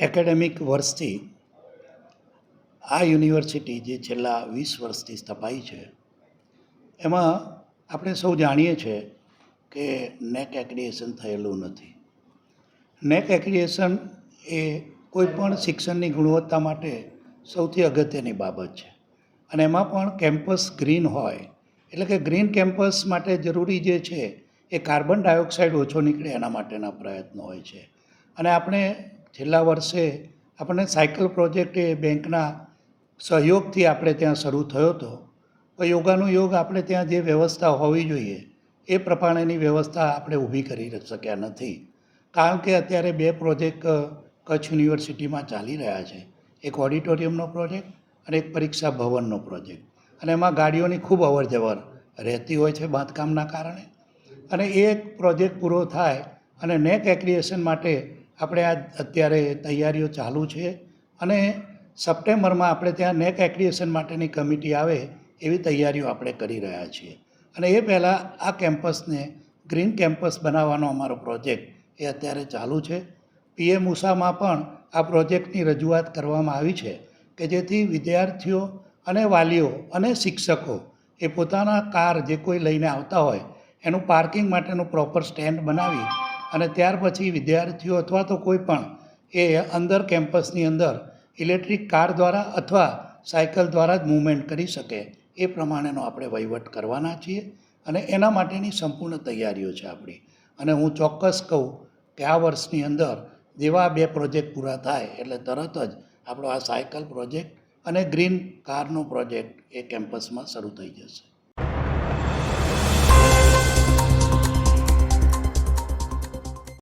Academic વર્ષથી આ university જે છેલ્લા વીસ વર્ષથી સ્થપાઈ છે, એમાં આપણે સૌ જાણીએ છીએ કે નેક એક્રિએશન થયેલું નથી. નેક એક્રિએશન એ કોઈ પણ શિક્ષણની ગુણવત્તા માટે સૌથી અગત્યની બાબત છે. અને એમાં પણ કેમ્પસ ગ્રીન હોય, એટલે કે ગ્રીન કેમ્પસ માટે જરૂરી જે છે એ કાર્બન ડાયોક્સાઇડ ઓછો નીકળે એના માટેના પ્રયત્નો હોય છે. અને આપણે છેલ્લા વર્ષે આપણને સાયકલ પ્રોજેક્ટ એ બેંકના સહયોગથી આપણે ત્યાં શરૂ થયો હતો. તો યોગાનું યોગ આપણે ત્યાં જે વ્યવસ્થા હોવી જોઈએ, એ પ્રમાણેની વ્યવસ્થા આપણે ઊભી કરી શક્યા નથી. કારણ કે અત્યારે બે પ્રોજેક્ટ કચ્છ યુનિવર્સિટીમાં ચાલી રહ્યા છે. એક ઓડિટોરિયમનો પ્રોજેક્ટ અને એક પરીક્ષા ભવનનો પ્રોજેક્ટ. અને એમાં ગાડીઓની ખૂબ અવર જવર રહેતી હોય છે બાંધકામના કારણે. અને એ પ્રોજેક્ટ પૂરો થાય અને નેક એક્રિએશન માટે આપણે આ અત્યારે તૈયારીઓ ચાલુ છે અને સપ્ટેમ્બરમાં આપણે ત્યાં નેક એક્રિએશન માટેની કમિટી આવે એવી તૈયારીઓ આપણે કરી રહ્યા છીએ. અને એ પહેલાં આ કેમ્પસને ગ્રીન કેમ્પસ બનાવવાનો અમારો પ્રોજેક્ટ એ અત્યારે ચાલુ છે. પીએમ ઉષામાં પણ આ પ્રોજેક્ટની રજૂઆત કરવામાં આવી છે કે જેથી વિદ્યાર્થીઓ અને વાલીઓ અને શિક્ષકો એ પોતાના કાર જે કોઈ લઈને આવતા હોય એનું પાર્કિંગ માટેનું પ્રોપર સ્ટેન્ડ બનાવી અને ત્યાર પછી વિદ્યાર્થીઓ અથવા તો કોઈ પણ એ અંદર કેમ્પસની અંદર ઇલેક્ટ્રિક કાર દ્વારા અથવા સાયકલ દ્વારા જ મૂવમેન્ટ કરી શકે એ પ્રમાણેનો આપણે વહીવટ કરવાના છીએ અને એના માટેની સંપૂર્ણ તૈયારીઓ છે આપણી. અને હું ચોક્કસ કહું કે આ વર્ષની અંદર જેવા બે પ્રોજેક્ટ પૂરા થાય એટલે તરત જ આપણો આ સાયકલ પ્રોજેક્ટ અને ગ્રીન કારનો પ્રોજેક્ટ એ કેમ્પસમાં શરૂ થઈ જશે.